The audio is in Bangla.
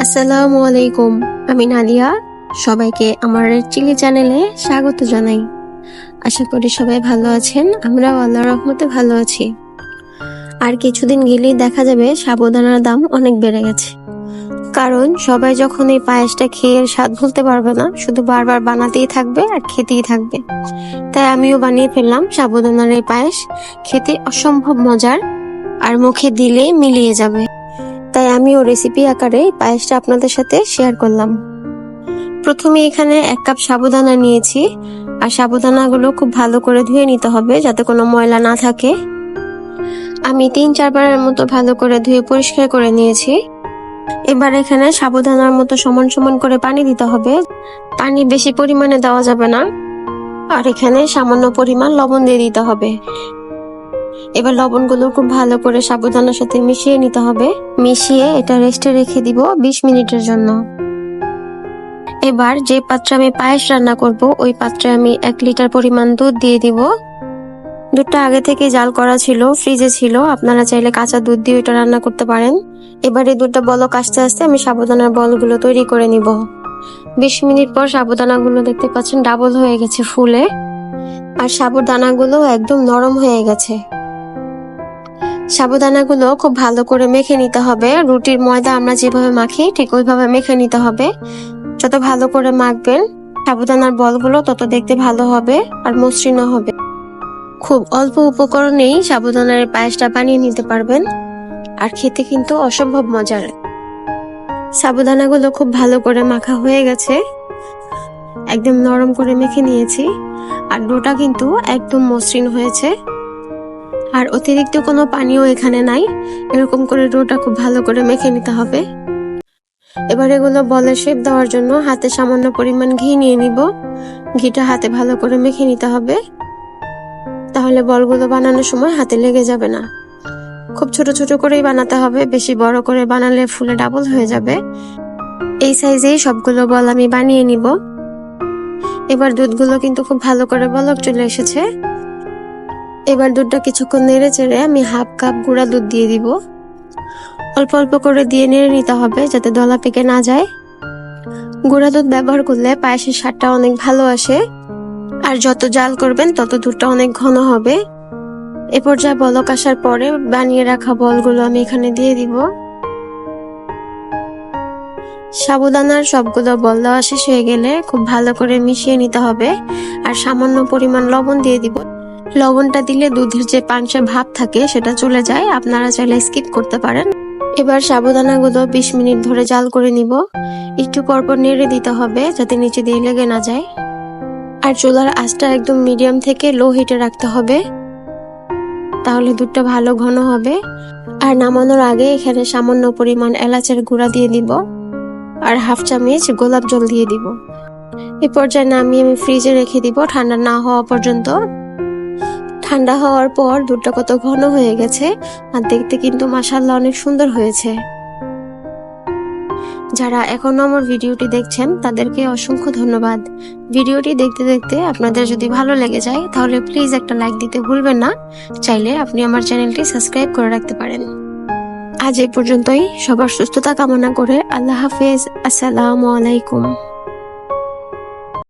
আসসালামু আলাইকুম, আমি নালিয়া সবাইকে আমার চিলি চ্যানেলে স্বাগত জানাই। আশা করি সবাই ভালো আছেন, আমরাও আল্লাহ রহমতে ভালো আছি। আর কিছুদিন গেলেই দেখা যাবে সাবুদানার দাম অনেক বেড়ে গেছে। কারণ সবাই যখন এই পায়েসটা খেয়ে স্বাদ ভুলতে পারবে না, শুধু বারবার বানাতেই থাকবে আর খেতেই থাকবে। তাই আমিও বানিয়ে ফেললাম সাবুদানার এই পায়েস। খেতে অসম্ভব মজার, আর মুখে দিলে মিলিয়ে যাবে। আমিও রেসিপি আকারে পায়েসটা আপনাদের সাথে শেয়ার করলাম। প্রথমে এখানে এক কাপ সাবুদানা নিয়েছি, আর সাবুদানাগুলো খুব ভালো করে ধুয়ে নিতে হবে যাতে কোনো ময়লা না থাকে। আমি তিন চারবারের মতো ভালো করে ধুয়ে পরিষ্কার করে নিয়েছি। এবার এখানে সাবুদানার মতো সমান সমান করে পানি দিতে হবে। পানি বেশি পরিমাণে দেওয়া যাবে না। আর এখানে সামান্য পরিমাণ লবণ দিয়ে দিতে হবে। এবার লবণগুলো খুব ভালো করে সাবুদানার সাথে মিশিয়ে নিতে হবে। মিশিয়ে এটা রেস্টে রেখে দিব বিশ মিনিটের জন্য। এবার যে পাত্রে আমি পায়েস রান্না করব, ওই পাত্রে আমি এক লিটার পরিমাণ দুধ দিয়ে দিব। দুধটা আগে থেকে জাল করা ছিল, ফ্রিজে ছিল। আপনারা চাইলে কাঁচা দুধ দিয়ে ওইটা রান্না করতে পারেন। এবার এই দুধটা বলক আস্তে আস্তে আমি সাবুদানার বলগুলো তৈরি করে নিব। বিশ মিনিট পর সাবুদানাগুলো দেখতে পাচ্ছেন ডাবল হয়ে গেছে ফুলে। আর সাবুদানাগুলো একদম নরম হয়ে গেছে। সাবুদানাগুলো খুব ভালো করে মেখে নিতে হবে। রুটির ময়দা আমরা যেভাবে মাখি, ঠিক ওইভাবে মেখে নিতে হবে। যত ভালো করে মাখবেন, সাবুদানার বলগুলো তত দেখতে ভালো হবে আর মসৃণও হবে। খুব অল্প উপকরণেই সাবুদানার পায়েসটা বানিয়ে নিতে পারবেন। আর খেতে কিন্তু অসম্ভব মজার। সাবুদানাগুলো খুব ভালো করে মাখা হয়ে গেছে। একদম নরম করে মেখে নিয়েছি। আর ডোটা কিন্তু একদম মসৃণ হয়েছে। আর অতিরিক্ত কোনো পানিও এখানে নাই। এরকম করে ডোটা খুব ভালো করে মেখে নিতে হবে। এবার এগুলো বলের শেপ দেওয়ার জন্য হাতে সামান্য পরিমাণ ঘি নিয়ে নিব। ঘিটা হাতে ভালো করে মেখে নিতে হবে। তাহলে বলগুলো বানানোর সময় হাতে লেগে যাবে না। খুব ছোট ছোট করেই বানাতে হবে, বেশি বড় করে বানালে ফুলে ডাবল হয়ে যাবে। এই সাইজেই সবগুলো বল আমি বানিয়ে নিব। এবার দুধগুলো কিন্তু খুব ভালো করে বলক চলে এসেছে। এবার দুধটা কিছুক্ষণ নেড়ে চেড়ে আমি হাফ কাপ গুঁড়া দুধ দিয়ে দিব। অল্প অল্প করে দিয়ে নেড়ে নিতে হবে যাতে দলা পেকে না যায়। গুঁড়া দুধ ব্যবহার করলে পায়েসের স্বাদটা অনেক ভালো আসে। আর যত জাল করবেন তত দুধটা অনেক ঘন হবে। এ পর্যায়ে বলক আসার পরে বানিয়ে রাখা বলগুলো আমি এখানে দিয়ে দিব। সাবুদানার সবগুলো বল দেওয়া শেষ হয়ে গেলে খুব ভালো করে মিশিয়ে নিতে হবে। আর সামান্য পরিমাণ লবণ দিয়ে দিব। লবণটা দিলে দুধের যে পাংশা ভাব থাকে, সেটা চলে যায়। আপনারা চাইলে স্কিপ করতে পারেন। এবার সাবুদানাগুলো বিশ মিনিট ধরে জাল করে নিব। একটু পরপর নেড়ে দিতে হবে, যাতে নিচে দিয়ে লেগে না যায়। আর চুলার আঁচটা একদম মিডিয়াম থেকে লো হিটে রাখতে হবে। তাহলে দুধটা ভালো ঘন হবে। আর নামানোর আগে এখানে সামান্য পরিমাণ এলাচের গুঁড়া দিয়ে দিব। আর হাফ চামচ গোলাপ জল দিয়ে দিব। এই পর্যায়ে নামিয়ে আমি ফ্রিজে রেখে দিব, ঠান্ডা না হওয়া পর্যন্ত। ঠান্ডা হওয়ার পর দুধটা কত ঘন হয়ে গেছে, আর দেখতে কিন্তু মাসাল্লাহ অনেক সুন্দর হয়েছে। যারা এখনও আমার ভিডিওটি দেখছেন, তাদেরকে অসংখ্য ধন্যবাদ। ভিডিওটি দেখতে দেখতে আপনাদের যদি ভালো লেগে যায়, তাহলে প্লিজ একটা লাইক দিতে ভুলবেন না। চাইলে আপনি আমার চ্যানেলটি সাবস্ক্রাইব করে রাখতে পারেন। আজ এই পর্যন্তই। সবার সুস্থতা কামনা করে আল্লাহ হাফেজ। আসসালামু আলাইকুম।